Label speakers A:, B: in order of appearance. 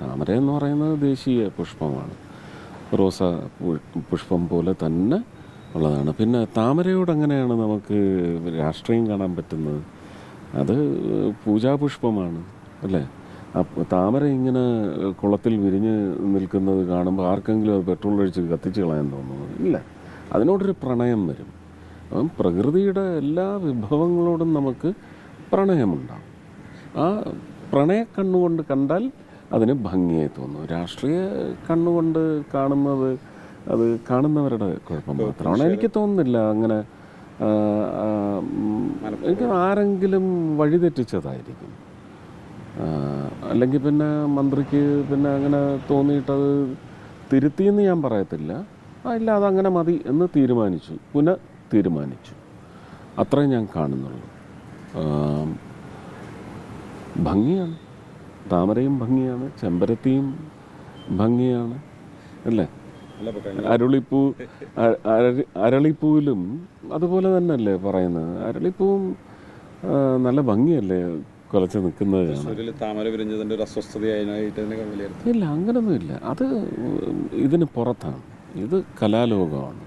A: താമര എന്ന് പറയുന്നത് ദേശീയ പുഷ്പമാണ്. റോസ പുഷ്പം പോലെ തന്നെ ഉള്ളതാണ്. പിന്നെ താമരയോട് അങ്ങനെയാണ് നമുക്ക് രാഷ്ട്രീയം കാണാൻ പറ്റുന്നത്? അത് പൂജാപുഷ്പമാണ് അല്ലേ? താമര ഇങ്ങനെ കുളത്തിൽ വിരിഞ്ഞ് നിൽക്കുന്നത് കാണുമ്പോൾ ആർക്കെങ്കിലും അത് പെട്രോൾ ഒഴിച്ച് കത്തിച്ച് കളയാൻ തോന്നുന്നു ഇല്ല. അതിനോടൊരു പ്രണയം വരും. അപ്പം പ്രകൃതിയുടെ എല്ലാ വിഭവങ്ങളോടും നമുക്ക് പ്രണയമുണ്ടാകും ആ പ്രണയ കണ്ണുകൊണ്ട് കണ്ടാൽ അതിന് ഭംഗിയായി തോന്നുന്നു. രാഷ്ട്രീയ കണ്ണുകൊണ്ട് കാണുന്നത് അത് കാണുന്നവരുടെ കുഴപ്പം മാത്രമാണ്. എനിക്ക് തോന്നുന്നില്ല അങ്ങനെ എനിക്ക് ആരെങ്കിലും വഴിതെറ്റിച്ചതായിരിക്കും അല്ലെങ്കിൽ പിന്നെ മന്ത്രിക്ക് പിന്നെ അങ്ങനെ തോന്നിയിട്ടത് തിരുത്തിയെന്ന് ഞാൻ പറയത്തില്ല. ഇല്ല അതങ്ങനെ മതി എന്ന് തീരുമാനിച്ചു. പുനഃ തീരുമാനിച്ചു. അത്രേ ഞാൻ കാണുന്നുള്ളൂ. ഭംഗിയാണ്. താമരയും ഭംഗിയാണ് ചെമ്പരത്തിയും ഭംഗിയാണ് അല്ലേ? അരുളിപ്പൂ അരളിപ്പൂവിലും അതുപോലെ തന്നെ അല്ലേ പറയുന്നത്. അരളിപ്പൂവും നല്ല ഭംഗിയല്ലേ കുലച്ച് നിൽക്കുന്നത്
B: താമര ഒരു അസ്വസ്ഥതയായിട്ട്
A: ഇല്ല അങ്ങനൊന്നുമില്ല. അത് ഇതിന് പുറത്താണ്. ഇത് കലാലോകമാണ്.